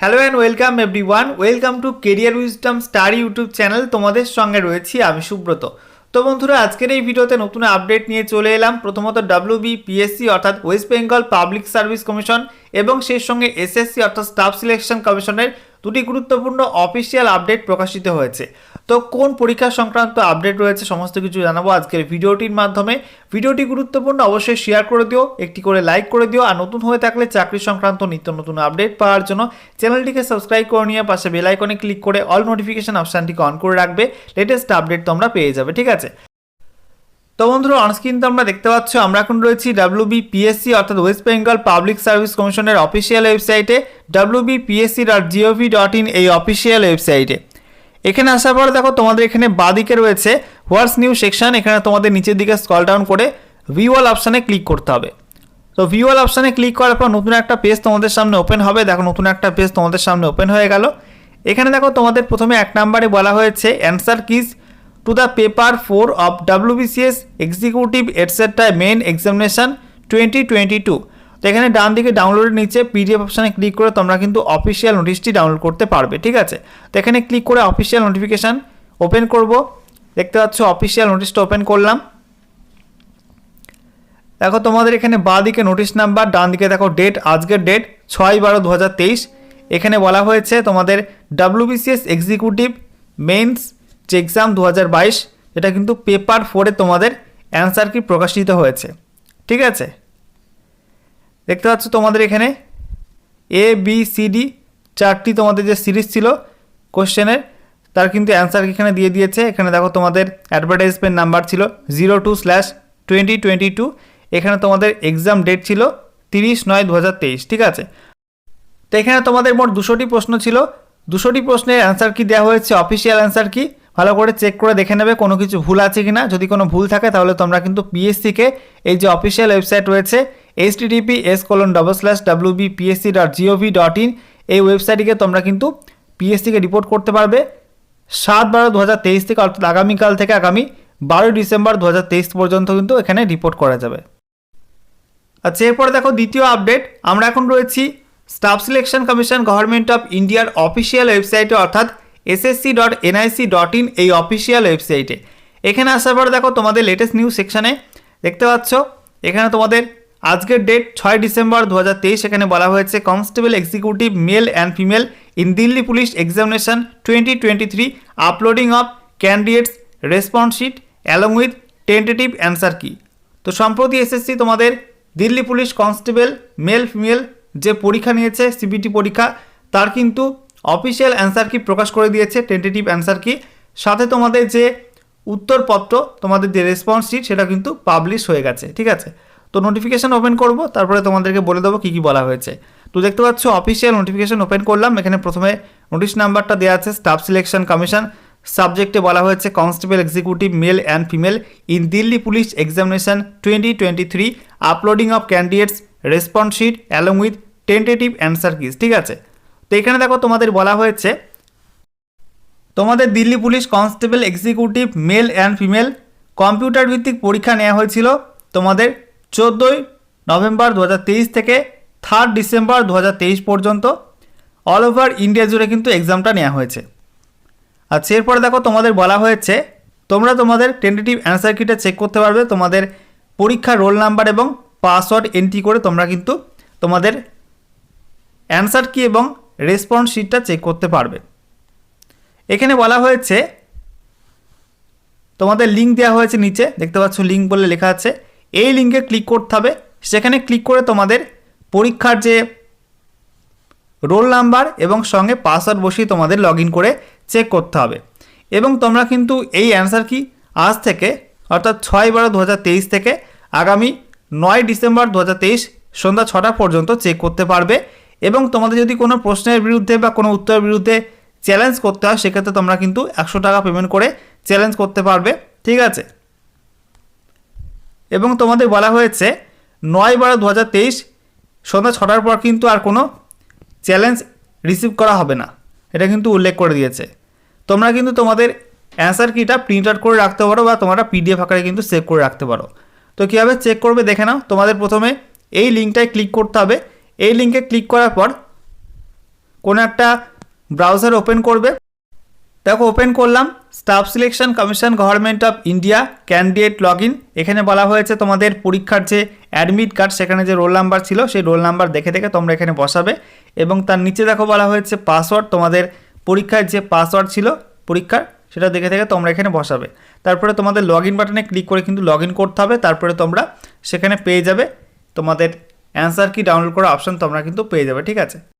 Hello and welcome everyone welcome to career wisdom star YouTube channel তোমাদের সঙ্গে রয়েছি আমি সুব্রত। তো বন্ধুরা, আজকের এই ভিডিওতে নতুন আপডেট নিয়ে চলে এলাম। প্রথমত ডাব্লিউ পিএসসি অর্থাৎ West Bengal public service commission এবং সেই সঙ্গে এসএসসি অর্থাৎ স্টাফ সিলেকশন কমিশনের দুটি গুরুত্বপূর্ণ অফিসিয়াল আপডেট প্রকাশিত হয়েছে। তো কোন পরীক্ষা সংক্রান্ত আপডেট রয়েছে সমস্ত কিছু জানাব আজকের ভিডিওটির মাধ্যমে। ভিডিওটি গুরুত্বপূর্ণ অবশ্যই শেয়ার করে দিও, একটি করে লাইক করে দিও, আর নতুন হয়ে থাকলে চাকরি সংক্রান্ত নিত্য নতুন আপডেট পাওয়ার জন্য চ্যানেলটিকে সাবস্ক্রাইব করে নিয়ে পাশে বেলাইকনে ক্লিক করে অল নোটিফিকেশন অপশানটিকে অন করে রাখবে লেটেস্ট আপডেট তোমরা পেয়ে যাবে, ঠিক আছে? তো বন্ধুরা অনস্ক্রিন তো আমরা দেখতে পাচ্ছ, আমরা এখন রয়েছি ডাব্লিউবি পিএসসি অর্থাৎ ওয়েস্ট বেঙ্গল পাবলিক সার্ভিস কমিশনের অফিসিয়াল ওয়েবসাইটে WB PSC dot GOV dot in এই অফিসিয়াল ওয়েবসাইটে এখানে আসার পর দেখো তোমাদের এখানে বাদিকে রয়েছে হোয়াটস নিউ সেকশন এখানে তোমাদের নিচের দিকে স্কল ডাউন করে ভিওয়াল অপশানে ক্লিক করতে হবে। তো ভিওয়াল অপশানে ক্লিক করার পর নতুন একটা পেজ তোমাদের সামনে ওপেন হবে। দেখো নতুন একটা পেজ তোমাদের সামনে ওপেন হয়ে গেল। এখানে দেখো তোমাদের প্রথমে এক নাম্বারে বলা হয়েছে answer keys to the paper four of WBCS executive etcetera main examination twenty twenty two তো এখানে ডান দিকে ডাউনলোডের নিচে পিডিএফ অপশানে ক্লিক করে তোমরা কিন্তু অফিসিয়াল নোটিশটি ডাউনলোড করতে পারবে, ঠিক আছে? তো এখানে ক্লিক করে অফিসিয়াল নোটিফিকেশান ওপেন করব। দেখতে পাচ্ছ অফিসিয়াল নোটিশটা ওপেন করলাম। দেখো তোমাদের এখানে বাঁ দিকে নোটিশ নাম্বার ডান দিকে দেখো ডেট আজকের ডেট ছয় বারো দু এখানে বলা হয়েছে তোমাদের ডাব্লিউবিসিএস এক্সিকিউটিভ মেন্স যে এক্সাম দু হাজার বাইশ এটা কিন্তু পেপার ফোরে তোমাদের অ্যান্সার কি প্রকাশিত হয়েছে, ঠিক আছে? দেখতে পাচ্ছ তোমাদের এখানে? এ বি সি ডি চারটি তোমাদের যে সিরিজ ছিল কোশ্চেনের, তার কিন্তু অ্যান্সার এখানে দিয়ে দিয়েছে। এখানে দেখো তোমাদের অ্যাডভার্টাইজমেন্ট নাম্বার ছিল zero two slash twenty twenty two এখানে তোমাদের এক্সাম ডেট ছিল তিরিশ নয় দু ঠিক আছে? তো এখানে তোমাদের মোট দুশোটি প্রশ্ন ছিল। দুশোটি প্রশ্নের অ্যান্সার কি দেওয়া হয়েছে? অফিসিয়াল অ্যান্সার কি? ভালো করে চেক করে দেখে নেবে কোনো কিছু ভুল আছে কি না যদি কোনো ভুল থাকে তাহলে তোমরা কিন্তু পিএসসিকে এই যে অফিসিয়াল ওয়েবসাইট রয়েছে H TTP S colon double slash W B PSC dot GOV dot in এই ওয়েবসাইটটিকে তোমরা কিন্তু পিএসসিকে রিপোর্ট করতে পারবে। সাত বারো দু হাজার তেইশ থেকে অর্থাৎ আগামীকাল থেকে আগামী বারোই ডিসেম্বর দু হাজার তেইশ পর্যন্ত কিন্তু এখানে রিপোর্ট করা যাবে। আচ্ছা এরপরে দেখো দ্বিতীয় আপডেট আমরা এখন রয়েছি staff selection commission government of ইন্ডিয়ার অফিসিয়াল ওয়েবসাইটে অর্থাৎ SSC dot NIC dot in এই অফিসিয়াল ওয়েবসাইটে এখানে আসার পর দেখো তোমাদের লেটেস্ট নিউজ সেকশানে দেখতে পাচ্ছ। এখানে তোমাদের আজকের ডেট ছয় ডিসেম্বর দু হাজার তেইশ, এখানে বলা হয়েছে constable executive male and female in Delhi police examination twenty twenty three uploading of candidates response sheet along with tentative answer key তো সম্প্রতি এসএসসি তোমাদের Delhi police constable male female যে পরীক্ষা নিয়েছে সিবিটি পরীক্ষা, তার কিন্তু অফিসিয়াল অ্যান্সার কি প্রকাশ করে দিয়েছে? টেন্টেটিভ অ্যান্সার কি? সাথে তোমাদের যে উত্তরপত্র, তোমাদের যে রেসপন্স শিট সেটা কিন্তু পাবলিশ হয়ে গেছে, ঠিক আছে? তো নোটিফিকেশান ওপেন করব, তারপরে তোমাদেরকে বলে দেবো কী কী বলা হয়েছে। তো দেখতে পাচ্ছ অফিসিয়াল নোটিফিকেশান ওপেন করলাম, এখানে প্রথমে নোটিশ নাম্বারটা দেওয়া আছে স্টাফ সিলেকশন কমিশন সাবজেক্টে বলা হয়েছে constable executive male and female in Delhi police examination twenty twenty three uploading of candidates response sheet along with tentative answer keys ঠিক আছে? তো এখানে দেখো তোমাদের বলা হয়েছে, তোমাদের Delhi police constable executive male and female computer ভিত্তিক পরীক্ষা নেওয়া হয়েছিল তোমাদের চোদ্দোই নভেম্বর দু হাজার তেইশ থেকে থার্ড ডিসেম্বর দু হাজার তেইশ পর্যন্ত। অল ওভার ইন্ডিয়া জুড়ে কিন্তু এক্সামটা নেওয়া হয়েছে। আচ্ছা এরপরে দেখো তোমাদের বলা হয়েছে, তোমরা তোমাদের টেন্টেটিভ অ্যান্সার কিটা চেক করতে পারবে, তোমাদের পরীক্ষার রোল নাম্বার এবং পাসওয়ার্ড এন্ট্রি করে তোমরা কিন্তু তোমাদের অ্যান্সার কি এবং রেসপন্স শিটটা চেক করতে পারবে। এখানে বলা হয়েছে, তোমাদের লিঙ্ক দেওয়া হয়েছে নিচে, দেখতে পাচ্ছ লিঙ্ক বলে লেখা আছে। এই লিঙ্কে ক্লিক করতে হবে। সেখানে ক্লিক করে তোমাদের পরীক্ষার যে রোল নাম্বার এবং সঙ্গে পাসওয়ার্ড বসিয়ে তোমাদের লগ করে চেক করতে হবে। এবং তোমরা কিন্তু এই অ্যান্সার কি? আজ থেকে, অর্থাৎ ছয় বারো দু থেকে আগামী নয় ডিসেম্বর দু হাজার তেইশ সন্ধ্যা ছটা পর্যন্ত চেক করতে পারবে। এবং তোমাদের যদি কোনো প্রশ্নের বিরুদ্ধে বা কোনো উত্তরের বিরুদ্ধে চ্যালেঞ্জ করতে হয়, সেক্ষেত্রে তোমরা কিন্তু একশো টাকা পেমেন্ট করে চ্যালেঞ্জ করতে পারবে। ঠিক আছে? এবং তোমাদের বলা হয়েছে, নয় বারো দু হাজার তেইশ সন্ধ্যা ছটার পর কিন্তু আর কোনো চ্যালেঞ্জ রিসিভ করা হবে না। এটা কিন্তু উল্লেখ করে দিয়েছে। তোমরা কিন্তু তোমাদের অ্যান্সার কিটা প্রিন্ট আউট করে রাখতে পারো বা তোমরা পিডিএফ আকারে কিন্তু সেভ করে রাখতে পারো। তো কীভাবে চেক করবে দেখে নাও। তোমাদের প্রথমে এই লিঙ্কটায় ক্লিক করতে হবে। এই লিঙ্কে ক্লিক করার পর কোনো একটা ব্রাউজার ওপেন করবে। দেখো, ওপেন করলাম। Staff selection commission, government of India, candidate log এখানে বলা হয়েছে তোমাদের পরীক্ষার যে অ্যাডমিট কার্ড, সেখানে যে রোল নাম্বার ছিল, সেই রোল নাম্বার দেখে দেখে তোমরা এখানে বসাবে। এবং তার নিচে দেখো বলা হয়েছে পাসওয়ার্ড, তোমাদের পরীক্ষার যে পাসওয়ার্ড ছিল পরীক্ষার, সেটা দেখে দেখে তোমরা এখানে বসাবে। তারপরে তোমাদের লগ বাটনে ক্লিক করে কিন্তু লগ করতে হবে। তারপরে তোমরা সেখানে পেয়ে যাবে তোমাদের অ্যান্সার কি ডাউনলোড করার অপশন তোমরা কিন্তু পেয়ে যাবে ঠিক আছে?